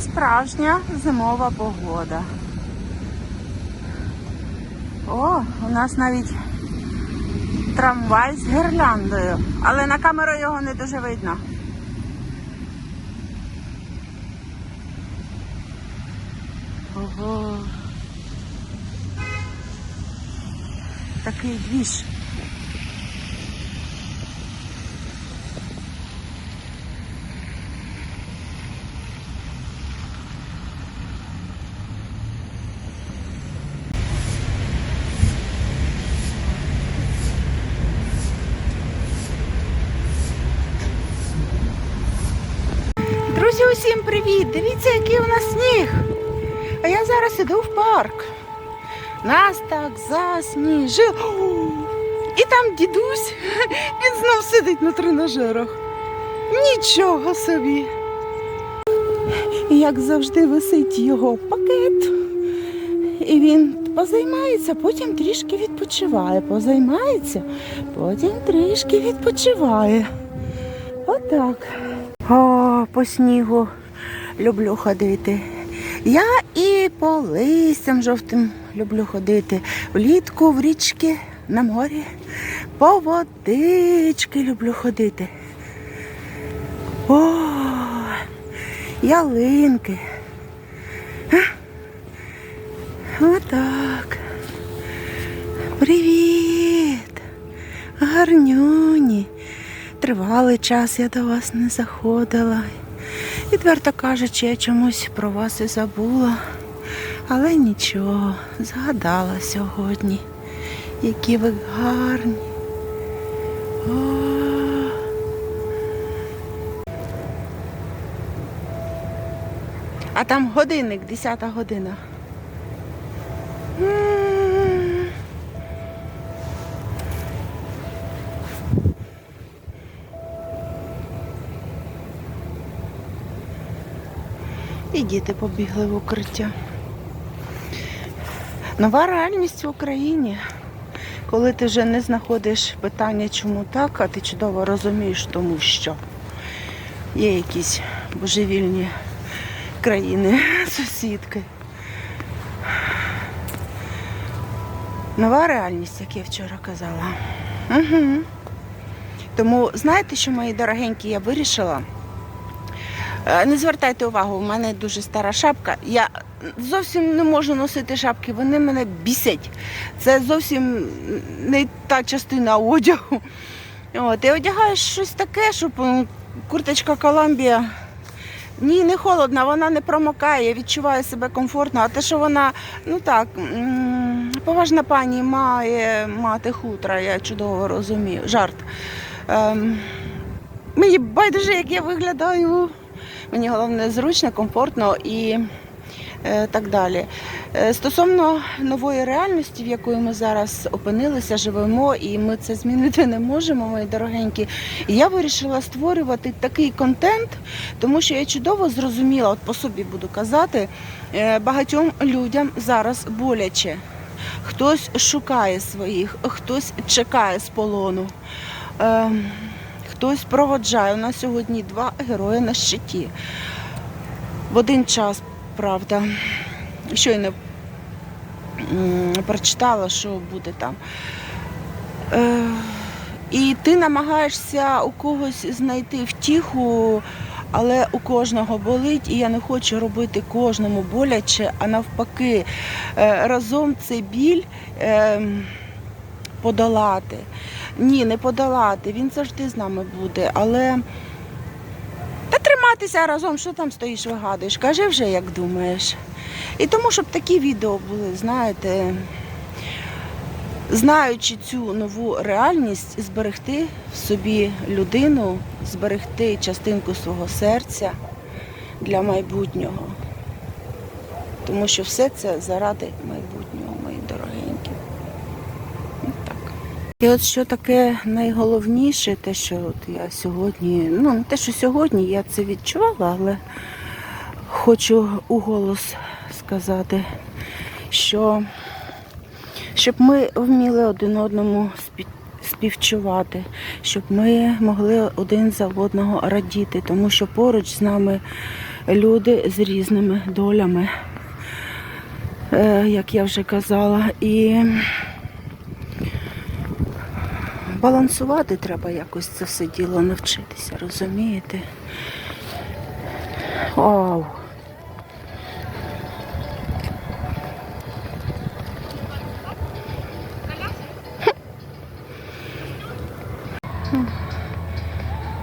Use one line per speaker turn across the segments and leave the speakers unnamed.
Справжня зимова погода. О, у нас навіть трамвай з гірляндою, але на камеру його не дуже видно. Ого. Такий двіж. Привіт! Дивіться, який у нас сніг. А я зараз іду в парк. Нас так засніжило. І там дідусь, він знов сидить на тренажерах. Нічого собі. І як завжди висить його пакет. І він позаймається, потім трішки відпочиває. Позаймається, потім трішки відпочиває. Отак. О, по снігу люблю ходити. Я і по листям жовтим люблю ходити. Влітку в річки на морі. По водички люблю ходити. О, ялинки. Отак. Привіт. Гарнюні. Тривалий час я до вас не заходила. Відверто кажучи, я чомусь про вас і забула. Але нічого, згадала сьогодні. Які ви гарні. О. А там годинник, 10 година. І діти побігли в укриття. Нова реальність в Україні. Коли ти вже не знаходиш питання, чому так, а ти чудово розумієш, тому що є якісь божевільні країни, сусідки. Нова реальність, як я вчора казала. Угу. Тому знаєте, що, мої дорогенькі, я вирішила. Е, Не звертайте увагу, у мене дуже стара шапка. Я зовсім не можу носити шапки, вони мене бісять. Це зовсім не та частина одягу. От, і одягаєш щось таке, щоб курточка Коламбія. Ні, не холодна, вона не промокає, я відчуваю себе комфортно. А те, що вона, ну так, поважна пані має мати хутра, я чудово розумію. Жарт. Ем, мені байдуже, як я виглядаю. Мені головне зручно, комфортно і е, так далі. Е, Стосовно нової реальності, в якої ми зараз опинилися, живемо, і ми це змінити не можемо, мої дорогенькі. Я вирішила створювати такий контент, тому що я чудово зрозуміла, от по собі буду казати, е, багатьом людям зараз боляче. Хтось шукає своїх, хтось чекає з полону. Ем, Хтось проводжає. У нас сьогодні два герої на щиті. В один час, правда, щойно прочитала, що буде там. Е, і ти намагаєшся у когось знайти втіху, але у кожного болить, і я не хочу робити кожному боляче, а навпаки, е, разом цей біль е, подолати. Ні, не подолати. Він завжди з нами буде. Але та триматися разом, що там стоїш, вигадуєш. Кажи вже, як думаєш. І тому, щоб такі відео були, знаєте, знаючи цю нову реальність, зберегти в собі людину, зберегти частинку свого серця для майбутнього. Тому що все це заради майбутнього, мої дорогенькі. От так. І от що таке найголовніше, те, що от я сьогодні, ну не те, що сьогодні я це відчувала, але хочу у голос сказати, що щоб ми вміли один одному співчувати, щоб ми могли один за одного радіти, тому що поруч з нами люди з різними долями, е, як я вже казала. І балансувати треба якось це все діло навчитися, розумієте? Вау.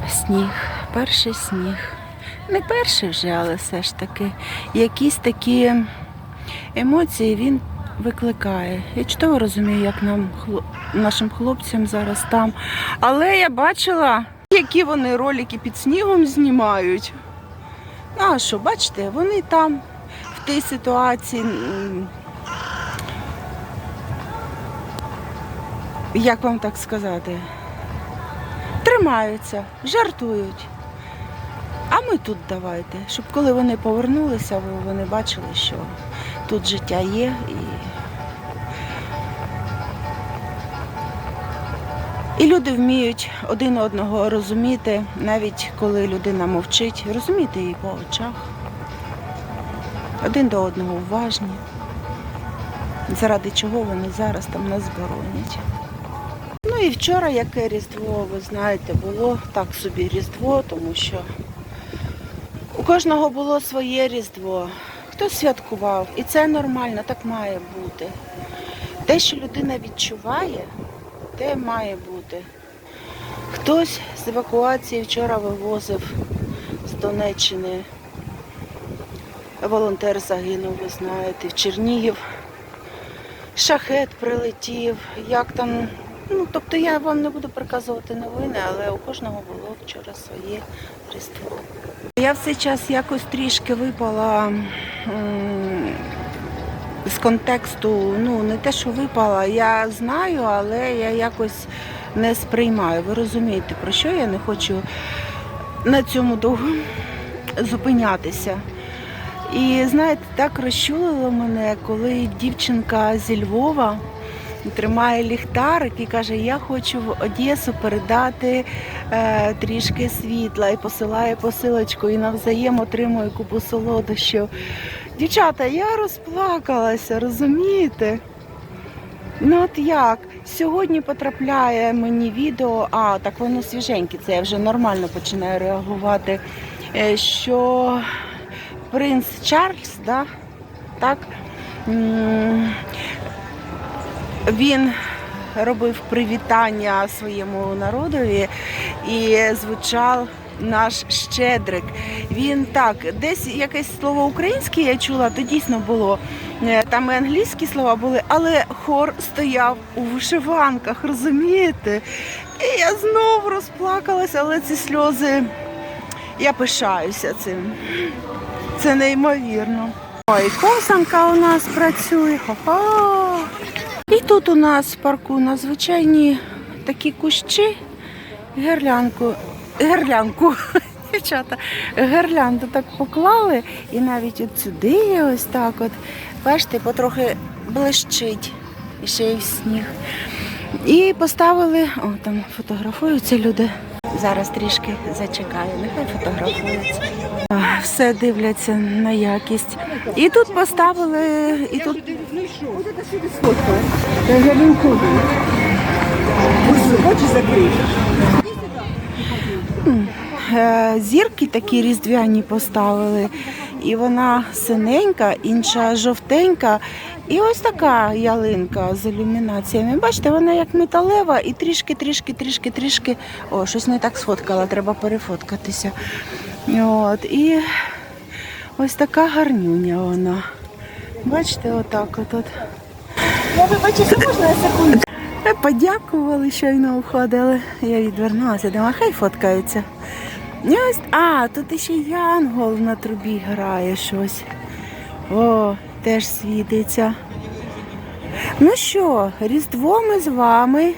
Сніг, перший сніг. Не перший вже, але все ж таки. Якісь такі емоції він викликає. Я чудово розумію, як нам, хло- нашим хлопцям зараз там. Але я бачила, які вони ролики під снігом знімають. Ну, а що, бачите, вони там в тій ситуації. Як вам так сказати? Тримаються, жартують. А ми тут давайте, щоб коли вони повернулися, вони бачили, що тут життя є і. І люди вміють один одного розуміти, навіть коли людина мовчить, розуміти її по очах. Один до одного уважні. Заради чого вони зараз там нас боронять. Ну і вчора яке Різдво, ви знаєте, було так собі Різдво, тому що у кожного було своє Різдво. Хтось святкував, і це нормально, так має бути. Те, що людина відчуває, те має бути. Хтось з евакуації вчора вивозив з Донеччини. Волонтер загинув, ви знаєте, в Чернігів. Шахет прилетів, як там. Ну, тобто я вам не буду приказувати новини, але у кожного було вчора своє Різдво. Я в цей час якось трішки випала з контексту, ну не те, що випала, я знаю, але я якось не сприймаю. Ви розумієте, про що я не хочу на цьому довго зупинятися. І знаєте, так розчулило мене, коли дівчинка зі Львова тримає ліхтарик і каже, я хочу в Одесу передати е, трішки світла і посилає посилочку і навзаєм отримує купу солодощів. Дівчата, я розплакалася, розумієте? Ну от як? Сьогодні потрапляє мені відео, а так воно свіженьке, це я вже нормально починаю реагувати. е, Що принц Чарльз, да, так, він робив привітання своєму народові і звучав наш щедрик. Він так, десь якесь слово українське я чула, то дійсно було. Е, Там і англійські слова були, але хор стояв у вишиванках, розумієте? І я знову розплакалася, але ці сльози, я пишаюся цим. Це неймовірно. Ой, косанка у нас працює. Ха-ха. І тут у нас в парку надзвичайні такі кущі, гірлянку, гірлянку, дівчата, гірлянду так поклали, і навіть от сюди ось так от, бачите, потрохи блищить, і ще й сніг. І поставили, о, там фотографуються люди. Зараз трішки зачекаю, нехай фотографуються. Все дивляться на якість. І тут поставили, і тут Е, зірки такі різдвяні поставили. І вона синенька, інша жовтенька. І ось така ялинка з ілюмінаціями. Бачите, вона як металева і трішки, трішки, трішки, трішки. О, щось не так сфоткала, треба перефоткатися. От, і ось така гарнюня вона. Бачите, отак от. от.
Я вибачте, можна секунду?
Е, Подякували, щойно входили. Я відвернулася, думаю, хай фоткаються. Ось, а, тут ще янгол на трубі грає щось. О, теж світиться. Ну що, Різдво ми з вами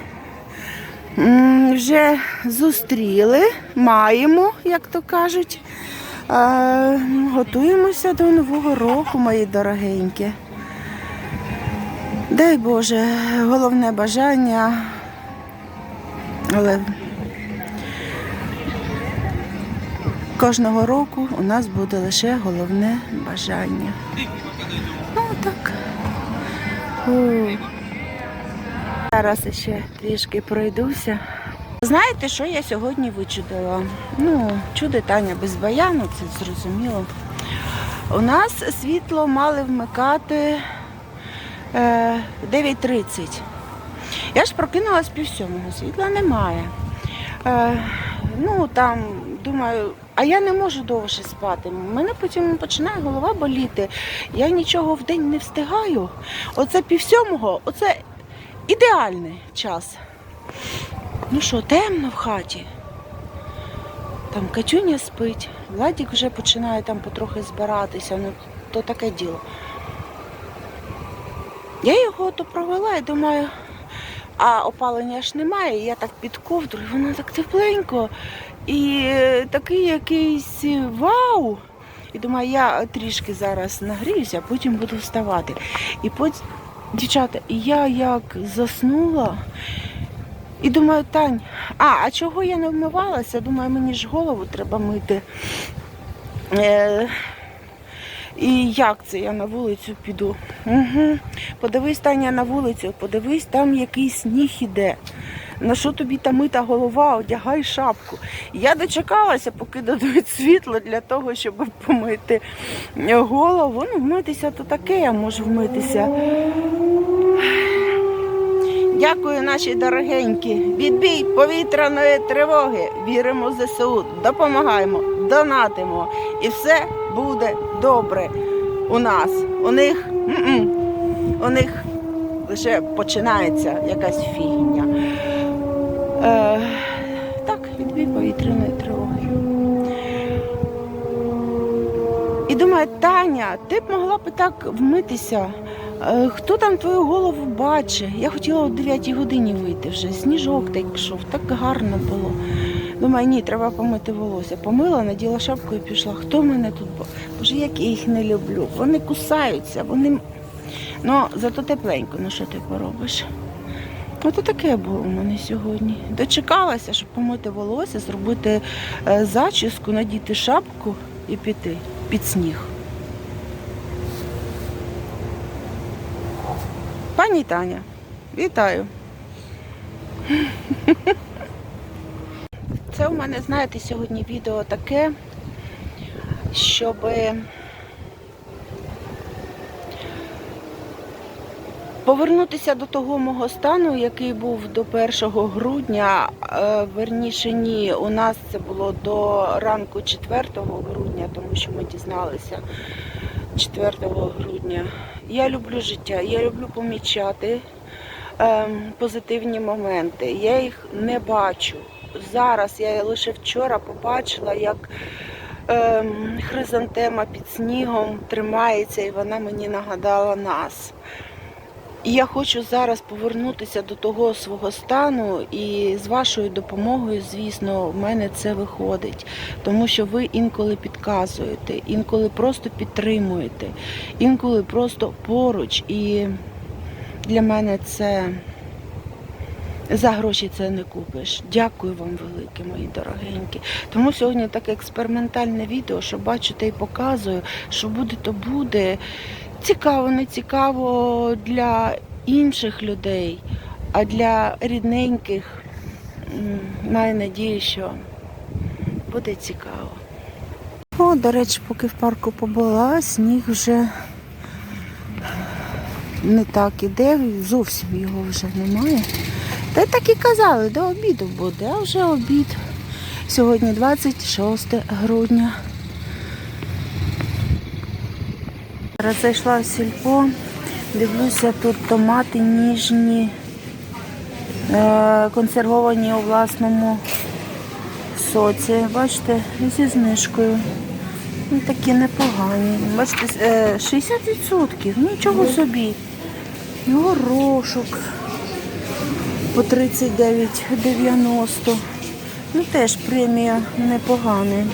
вже зустріли, маємо, як то кажуть. Готуємося до Нового року, мої дорогенькі. Дай Боже, головне бажання, але Кожного року у нас буде лише головне бажання. Ну так. О. Зараз ще трішки пройдуся. Знаєте, що я сьогодні вичудила? Ну, чуди Таня без баяну, це зрозуміло. У нас світло мали вмикати е, 9.30. Я ж прокинулась пів сьомого, світла немає. Е, ну там, думаю, а я не можу довше спати. Мене потім починає голова боліти. Я нічого в день не встигаю. Оце пів сьомого, оце ідеальний час. Ну що, темно в хаті. Там Катюня спить, Владік вже починає там потрохи збиратися, ну то таке діло. Я його то провела і думаю, а опалення ж немає, і я так під ковдрою, воно так тепленько. І е, такий якийсь вау. І думаю, я трішки зараз нагріюся, а потім буду вставати. І потім, дівчата, я як заснула. І думаю, Тань, а, а чого я не вмивалася? Думаю, мені ж голову треба мити. Е, і як це я на вулицю піду? Угу. Подивись, Таня, на вулицю, подивись, там якийсь сніг іде. На що тобі та мита голова, одягай шапку. Я дочекалася, поки дадуть світло для того, щоб помити голову. Ну, вмитися то таке, я можу вмитися. Дякую, наші дорогенькі. Відбій повітряної тривоги. Віримо в ЗСУ, допомагаємо, донатимо. І все буде добре у нас. У них, у них лише починається якась фігня. Е, так, відбій повітряної тривоги. І думаю, Таня, ти б могла б так вмитися. Е, Хто там твою голову бачить? Я хотіла о 9 годині вийти вже. Сніжок так йшов, так гарно було. Думаю, ні, треба помити волосся. Помила, наділа шапку і пішла. Хто мене тут? бо- Боже, як я їх не люблю. Вони кусаються, вони. Ну, зато тепленько, ну що ти поробиш? Ото таке було у мене сьогодні. Дочекалася, щоб помити волосся, зробити е, зачіску, надіти шапку і піти під сніг. Пані Таня, вітаю. Це у мене, знаєте, сьогодні відео таке, щоб повернутися до того мого стану, який був до 1 грудня. Е, Верніше ні, у нас це було до ранку 4 грудня, тому що ми дізналися 4 грудня. Я люблю життя, я люблю помічати ем, позитивні моменти. Я їх не бачу. Зараз я лише вчора побачила, як ем, хризантема під снігом тримається, і вона мені нагадала нас. І я хочу зараз повернутися до того свого стану, і з вашою допомогою, звісно, в мене це виходить. Тому що ви інколи підказуєте, інколи просто підтримуєте, інколи просто поруч. І для мене це за гроші це не купиш. Дякую вам велике, мої дорогенькі. Тому сьогодні таке експериментальне відео, що бачите і показую, що буде, то буде. Цікаво, не цікаво для інших людей, а для рідненьких маю надію, що буде цікаво. О, до речі, поки в парку побула, сніг вже не так іде, зовсім його вже немає. Та так і казали, до обіду буде, а вже обід. Сьогодні 26 грудня. Зараз зайшла в сільпо, дивлюся, тут томати ніжні, е, консервовані у власному соці. Бачите, зі знижкою. Ну, такі непогані. Бачите, е, 60%, нічого собі. Горошок по 39,90. Ну теж премія непогана.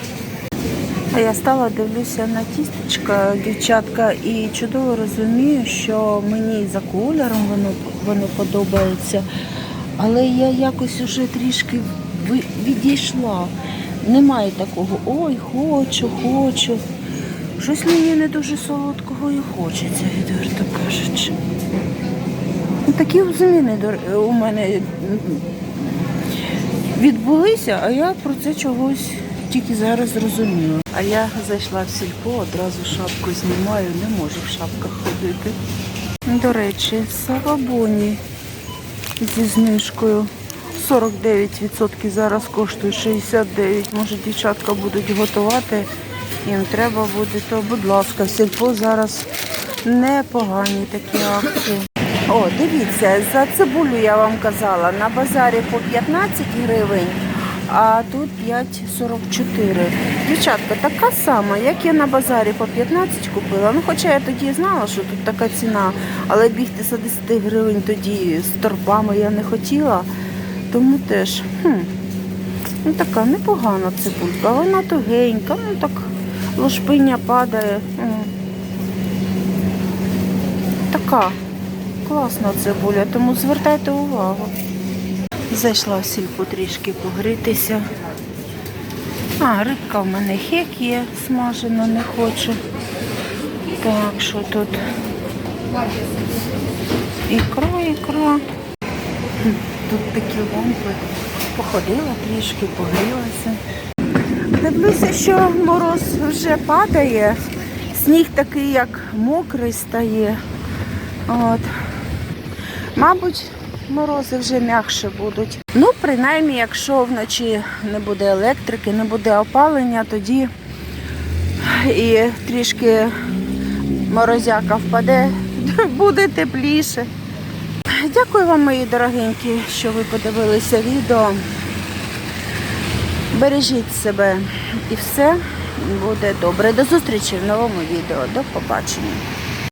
Я стала дивлюся на тістечка, дівчатка, і чудово розумію, що мені за кольором воно, воно подобається. Але я якось уже трішки відійшла Немає такого. Ой, хочу, хочу. Щось мені не дуже солодкого і хочеться, відверто кажучи. Ну, Такі зміни у мене відбулися, а я про це чогось тільки зараз зрозуміла. А я зайшла в сільпо, одразу шапку знімаю, не можу в шапках ходити. До речі, савабоні зі знижкою. 49% зараз коштує 69. Може дівчатка будуть готувати. Їм треба буде, то будь ласка, в сільпо зараз непогані такі акції. О, дивіться, за цибулю я вам казала, на базарі по 15 гривень, а тут 5,44. Дівчатка, така сама, як я на базарі по 15 купила. Ну, хоча я тоді знала, що тут така ціна, але бігти за 10 гривень тоді з торбами я не хотіла. Тому теж, хм, ну така непогана цибулька, вона тугенька, ну так лошпиня падає. Така класна цибуля, тому звертайте увагу. Зайшла в сільпу трішки погрітися. А, рибка в мене хек є, смажена не хочу. Так, що тут? Ікра, ікра. Тут такі лампи. Походила трішки, погрілася. Дивлюся, що мороз вже падає. Сніг такий, як мокрий стає. От. Мабуть, морози вже м'якше будуть. Ну, принаймні, якщо вночі не буде електрики, не буде опалення, тоді і трішки морозяка впаде, буде тепліше. Дякую вам, мої дорогенькі, що ви подивилися відео. Бережіть себе і все буде добре. До зустрічі в новому відео. До побачення.